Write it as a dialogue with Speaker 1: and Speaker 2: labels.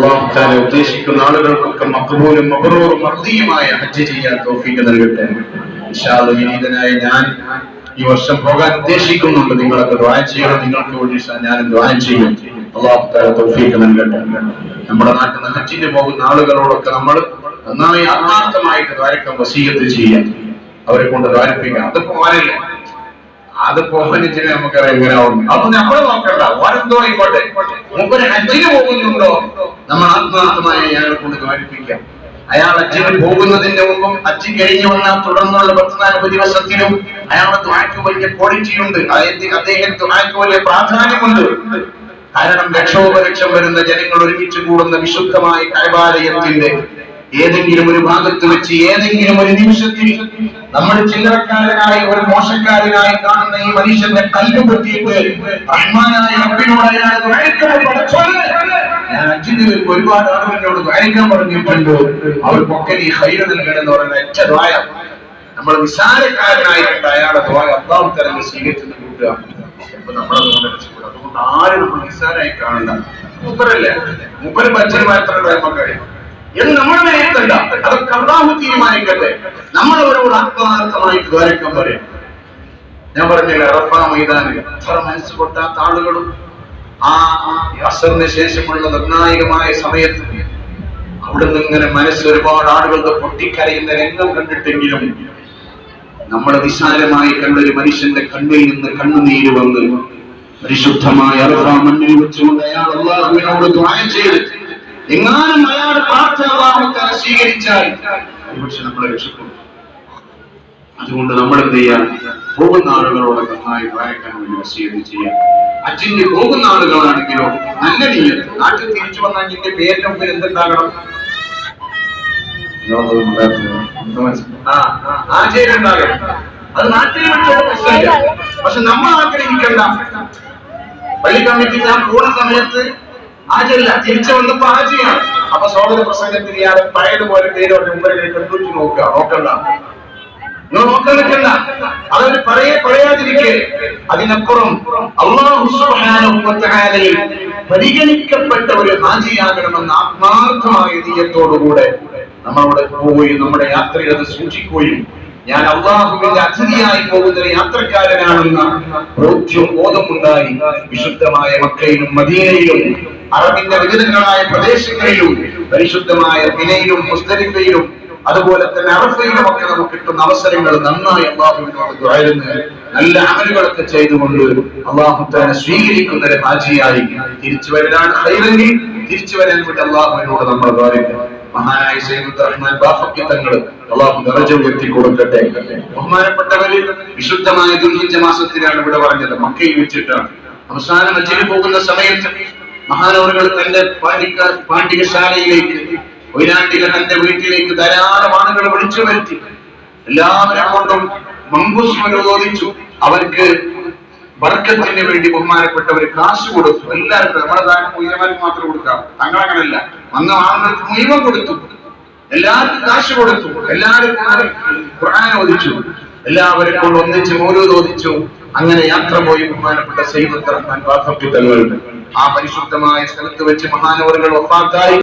Speaker 1: അള്ളാഹു താല ഉദ്ദേശിക്കുന്ന ആളുകൾക്കൊക്കെ മക്കബൂലും മബറൂറും മർദിയുമായ ഹജ്ജ് ചെയ്യാൻ തോഫീക്ക് നൽകട്ടെ. വിനീതനായ ഞാൻ ഈ വർഷം പോകാൻ ഉദ്ദേശിക്കുന്നുണ്ട്. നിങ്ങളൊക്കെ ദ്വാരം ചെയ്യണം. നിങ്ങൾക്ക് വേണ്ടി ഞാനും ദ്വാരം ചെയ്യും. അള്ളാഹു താല തൗഫീഖ് നൽകട്ടെ. നമ്മുടെ നാട്ടിൽ നിന്ന് ഹജ്ജിന് പോകുന്ന ആളുകളോടൊക്കെ നമ്മൾ നന്നായി ആത്മാർത്ഥമായിട്ട് ദ്വാരക്കം വസീകത്ത് ചെയ്യാം അവരെ കൊണ്ട് ദ്വാരിപ്പിക്കാം. അത് പോകാനില്ല അത് പോകാനിച്ചിട്ട് നമുക്കറിയാം എങ്ങനെ അപ്പൊ നമ്മൾ നോക്കണ്ട. ഓരെന്തോ ആയിക്കോട്ടെ. മൂപ്പര് ഹജ്ജിന് പോകുന്നുണ്ടോ? നമ്മൾ ആത്മാർത്ഥമായി അയാളെ കൊണ്ട് കാണിപ്പിക്കാം. അയാൾ അച്ഛന് പോകുന്നതിന്റെ മുമ്പും അച്ഛൻ കഴിഞ്ഞു വന്നാൽ തുടർന്നുള്ള പത്തിനാല് ദിവസത്തിലും അയാളെ ദ്വാരക്ക് വലിയ ക്വാളിറ്റിയുണ്ട്. അദ്ദേഹം ദ്വാരക്ക് വലിയ പ്രാധാന്യമുണ്ട്. കാരണം ലക്ഷോപലക്ഷം വരുന്ന ജനങ്ങൾ ഒരുമിച്ച് കൂടുന്ന വിശുദ്ധമായ കൈവാലയത്തിന്റെ ഏതെങ്കിലും ഒരു ഭാഗത്ത് വെച്ച് ഏതെങ്കിലും ഒരു നിമിഷത്തിൽ നമ്മൾ ചില്ലറക്കാരനായി ഒരു മോശക്കാരനായി കാണുന്ന ഈ മനുഷ്യന്റെ കല്ല് പൊട്ടിയിട്ട് റഹ്മാനായ. ഞാൻ ഒരുപാട് ആളുകളോട് ദ്വാരക്കാൻ പറഞ്ഞിട്ടുണ്ട്. അവർക്കൊക്കെ നീ ഹൈര നൽകണമെന്ന് പറയുന്ന ഒറ്റ ദ്വായ നമ്മൾ നിസാരക്കാരനായിട്ടുണ്ട് അയാളെ ദ്വായ അള്ളാഹു തരങ്ങൾ സ്വീകരിച്ചത് കൂട്ടുക. അതുകൊണ്ട് ആരും നമ്മൾ നിസ്സാരായി കാണണ്ട. മൂപ്പരല്ലേ? മൂപ്പര് മാത്രമേ നമുക്കറിയാം എന്ന് നമ്മൾ അതൊക്കെ അള്ളാഹു തീരുമാനിക്കട്ടെ നമ്മൾ അവരോട് ആത്മാർത്ഥമായി ദ്വാരക്കാൻ പറയാം. ഞാൻ പറഞ്ഞില്ല അറഫ മൈതാനിൽ എത്ര മനസ്സ് പൊട്ടാത്ത ആളുകളും ആ അസറിന് ശേഷമുള്ള നിർണായകമായ സമയത്ത് അവിടെ നിന്ന് ഇങ്ങനെ മനസ്സ് ഒരുപാട് ആളുകളുടെ പൊട്ടിക്കരയുന്ന രംഗം കണ്ടിട്ടെങ്കിലും നമ്മൾ നിസാരമായി കണ്ടൊരു മനുഷ്യന്റെ കണ്ണിൽ നിന്ന് കണ്ണുനീര് വന്ന് പരിശുദ്ധമായ അറഫ മണ്ണിൽ വെച്ചുകൊണ്ട് അയാൾ അള്ളാഹുവിനോട് ദ്വാര ചെയ്ത് എങ്ങാനും സ്വീകരിച്ചാൽ ഒരുപക്ഷെ നമ്മളെ രക്ഷപ്പെടും അതുകൊണ്ട് നമ്മൾ എന്ത് ചെയ്യാം? പോകുന്ന ആളുകളോട് നന്നായി വായിക്കാൻ വേണ്ടി വസീത് ചെയ്യാം. അച്ഛന് പോകുന്ന ആളുകളാണെങ്കിലോ നല്ല നീയത്ത്. നാട്ടിൽ തിരിച്ചു വന്ന അച്ഛന്റെ പേരിന്റെ മുമ്പിൽ എന്തുണ്ടാകണം? ആ, ആ, ആചാര്യണ്ടാകണം അത് നാട്ടിൽ പ്രശ്നമില്ല. പക്ഷെ നമ്മൾ ആഗ്രഹിക്കണ്ട. പള്ളി കമ്മിറ്റി ഞാൻ പോണ സമയത്ത് ആചരില്ല തിരിച്ചു വന്നപ്പോ ആചരിയാണ് അപ്പൊ സ്വാഗത പ്രസംഗത്തിൽ ഇയാൾ പഴയതുപോലെ പേര് അവരുടെ മുമ്പിലേക്ക് എടുത്തു നോക്കുക. നോക്കണ്ട. നിങ്ങൾ നോക്കാൻ നിൽക്കണ്ട പറയെ പറയാതിരിക്കെ. അതിനപ്പുറം അള്ളാഹു പരിഗണിക്കപ്പെട്ട ഒരു ഹാജിയാകണമെന്ന ആത്മാർത്ഥമായ നീയത്തോടുകൂടെ നമ്മളവിടെ പോവുകയും നമ്മുടെ യാത്രയിൽ അത് സൂക്ഷിക്കുകയും ഞാൻ അള്ളാഹുവിന്റെ അതിഥിയായി പോകുന്ന യാത്രക്കാരനാണെന്ന ബോധ്യം ബോധമുണ്ടായി വിശുദ്ധമായ മക്കയിലും മദീനയിലും അറബിന്റെ വിവിധങ്ങളായ പ്രദേശങ്ങളിലും പരിശുദ്ധമായ വിനയിലും മുസ്തലിഫയിലും അതുപോലെ തന്നെ അറഫയിലും ഒക്കെ നമുക്ക് കിട്ടുന്ന അവസരങ്ങൾ നന്നായി അള്ളാഹുവിനോട് ദ്വാരുന്ന് നല്ല അമലുകളൊക്കെ ചെയ്തുകൊണ്ട് അള്ളാഹു തന്നെ സ്വീകരിക്കുന്ന ഒരു ഹാജിയായി തിരിച്ചു ഹൈറങ്ങി തിരിച്ചു വരാൻ വേണ്ടി അള്ളാഹുവിനോട് നമ്മൾ ദ്വാരിക്കും മഹാനായ ഉയർത്തി കൊടുക്കട്ടെ. ബഹുമാനപ്പെട്ടവരിൽ വിശുദ്ധമായ ദുർഹിജ മാസത്തിലാണ് ഇവിടെ പറഞ്ഞത്. മക്കയിൽ വെച്ചിട്ടാണ്. അവസാനം അച്ഛന് പോകുന്ന സമയത്ത് മഹാനവറുകൾ തന്റെ പാണ്ഡിക പാണ്ഡികശാലയിലേക്ക് ഒരാണ്ടിക തന്റെ വീട്ടിലേക്ക് ധാരാളം ആളുകൾ വിളിച്ചു വരുത്തി. എല്ലാവരും കൊണ്ടും മങ്കുസ്മരം ചോദിച്ചു അവർക്ക് വർക്കത്തിന് വേണ്ടി ബഹുമാനപ്പെട്ടവർ കാശ് കൊടുത്തു. എല്ലാവർക്കും നമ്മുടെ ദാനം മുയ്യമാർക്ക് മാത്രം കൊടുക്കാം. തങ്ങളങ്ങനല്ല. വന്ന ആളുകൾക്ക് മുഴുവൻ കൊടുത്തു. എല്ലാവർക്കും കാശ് കൊടുത്തു. എല്ലാവരും ഖുർആൻ ഓദിച്ചു എല്ലാവരും കൊണ്ട് ഒന്നിച്ച് മൗലൂദ് ഓദിച്ചു അങ്ങനെ യാത്ര പോയി ബഹുമാനപ്പെട്ട സൈബ് തങ്ങൾ ആ പരിശുദ്ധമായ സ്ഥലത്ത് വെച്ച് മഹാനവറുകൾ വഫാത്തായി.